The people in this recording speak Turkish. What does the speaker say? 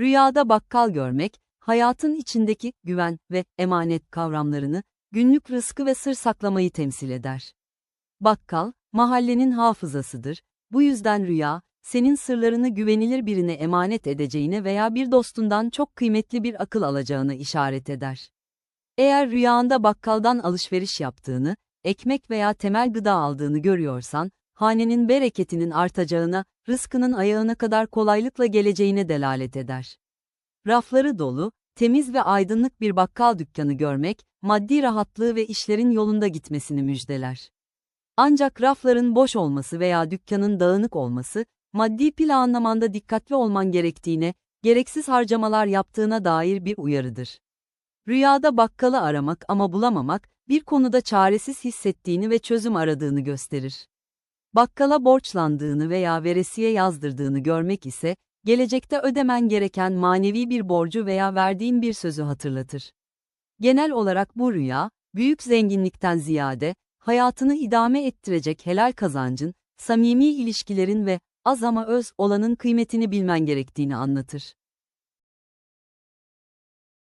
Rüyada bakkal görmek, hayatın içindeki güven ve emanet kavramlarını, günlük rızkı ve sır saklamayı temsil eder. Bakkal, mahallenin hafızasıdır. Bu yüzden rüya, senin sırlarını güvenilir birine emanet edeceğine veya bir dostundan çok kıymetli bir akıl alacağını işaret eder. Eğer rüyanda bakkaldan alışveriş yaptığını, ekmek veya temel gıda aldığını görüyorsan, hanenin bereketinin artacağına, rızkının ayağına kadar kolaylıkla geleceğine delalet eder. Rafları dolu, temiz ve aydınlık bir bakkal dükkanı görmek, maddi rahatlığı ve işlerin yolunda gitmesini müjdeler. Ancak rafların boş olması veya dükkanın dağınık olması, maddi planlamanda dikkatli olman gerektiğine, gereksiz harcamalar yaptığına dair bir uyarıdır. Rüyada bakkalı aramak ama bulamamak, bir konuda çaresiz hissettiğini ve çözüm aradığını gösterir. Bakkala borçlandığını veya veresiye yazdırdığını görmek ise, gelecekte ödemen gereken manevi bir borcu veya verdiğin bir sözü hatırlatır. Genel olarak bu rüya, büyük zenginlikten ziyade, hayatını idame ettirecek helal kazancın, samimi ilişkilerin ve az ama öz olanın kıymetini bilmen gerektiğini anlatır.